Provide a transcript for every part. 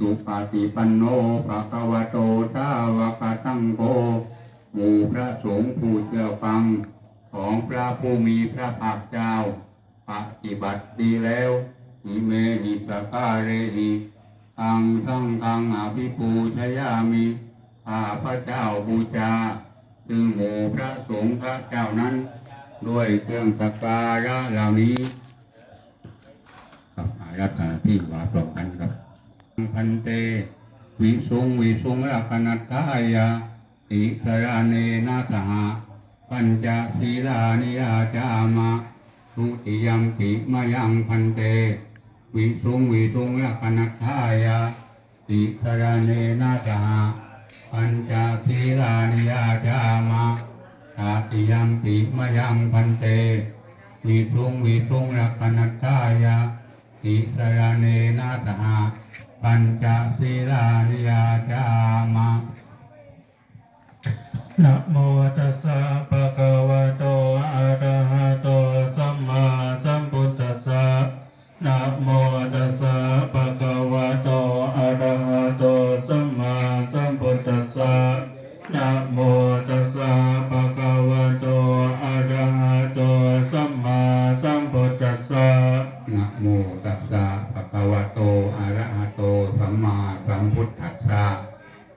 สุปฏิปันโนภะคะวะโตสาวกสังโฆหมู่พระสงฆ์ผู้เชื่อฟังของพระผู้มีพระภาคเจ้า ปฏิบัติดีแล้วหิเมหิสการเรหิทังทั้งทังอภิปูชยามิข้าพระเจ้าบูชา ซึ่งหมู่พระสงฆ์พระเจ้านั้น ด้วยเครื่องสักการะเหล่านี้กับอารัธนาที่ว่าพร้อมกันครับ พันเต วิสุงวิสุงรักนัตถายาติสราเนนาสหะปัญจศีลานิยาจามะทุติยมปิมายังพันเต วิสุงวิสุงรักนัตถายาติสราเนนาสหะปัญจศีลานิยาจามะตาติยมปิมายังพันเต วิทุงวิทุงรักนัตถายาติสรเนนาตหา ปัญจศีลานิยาจามะนะโมตัสสะภะคะวะโตอะระหะโตสัมมาสัมพุทธัสสะนะโมตัสสะภะคะวะโตอะระหะโตสัมมาสัมพุทธัสสะนะโมตัสสะภะคะวะโตอะระหะโตสัมมาสัมพุทธัสสะนะโมตัสสะภะคะวะโต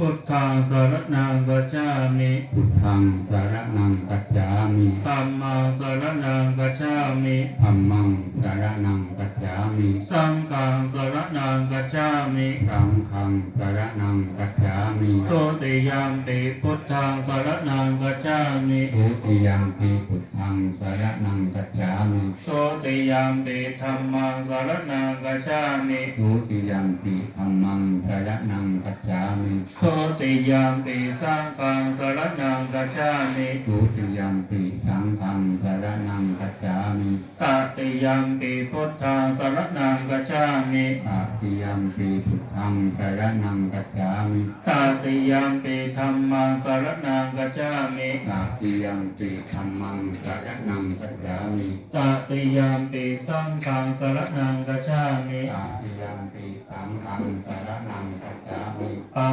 พุทธังสรณังกัจฉามิพุทธังสารนังกัจฉามิธัมมังสรณังกัจฉามิธัมมังสารนังกัจฉามิสังฆังสรณังกัจฉามิสังฆังสารนังกัจฉามิโตติยามปิพุทธังสรณังกัจฉามิทุติยัมปิพุทธังสารนังกัจฉามิโตติยามปิธัมมังสรณังกัจฉามิทุติยัมปิธัมมังสารนังกัจฉามิโตติยามปิสังฆังสรณังกัจฉามิทุติยัมปิสังฆังสารนังกัจฉามิตติยามปิพุทธังสรณังกัจฉามิตติยัมปิพุทธังสารนังกัจฉามิตติยามปิธัมมังสรณังกัจฉามิตติยัมปิธัมมังสารนังกัจฉามิตติยามปิสังฆังสรณังกัจฉามิตติยัมปิสังฆังสารนังกัจฉามิปา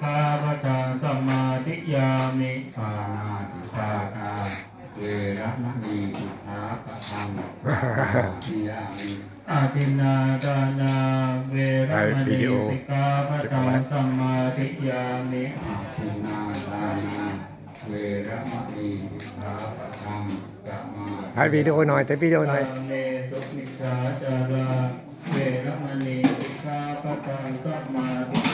ขาปะทังสมมาธิยามิปานาติปาตาเวรมณีสิกขาปะทังสมาธิยามิอาทินาดานาเวรมณีสิกขาปะทังสมมาธิยามิอาทินาทานาเวรมณีสิกขาปะทังสมาถ่ายวิดีโอหน่อยถ่วิดีโอหน่อยเมสุมิชฌาจาราเวรมณีสิกขาปะทังสมมาธิยา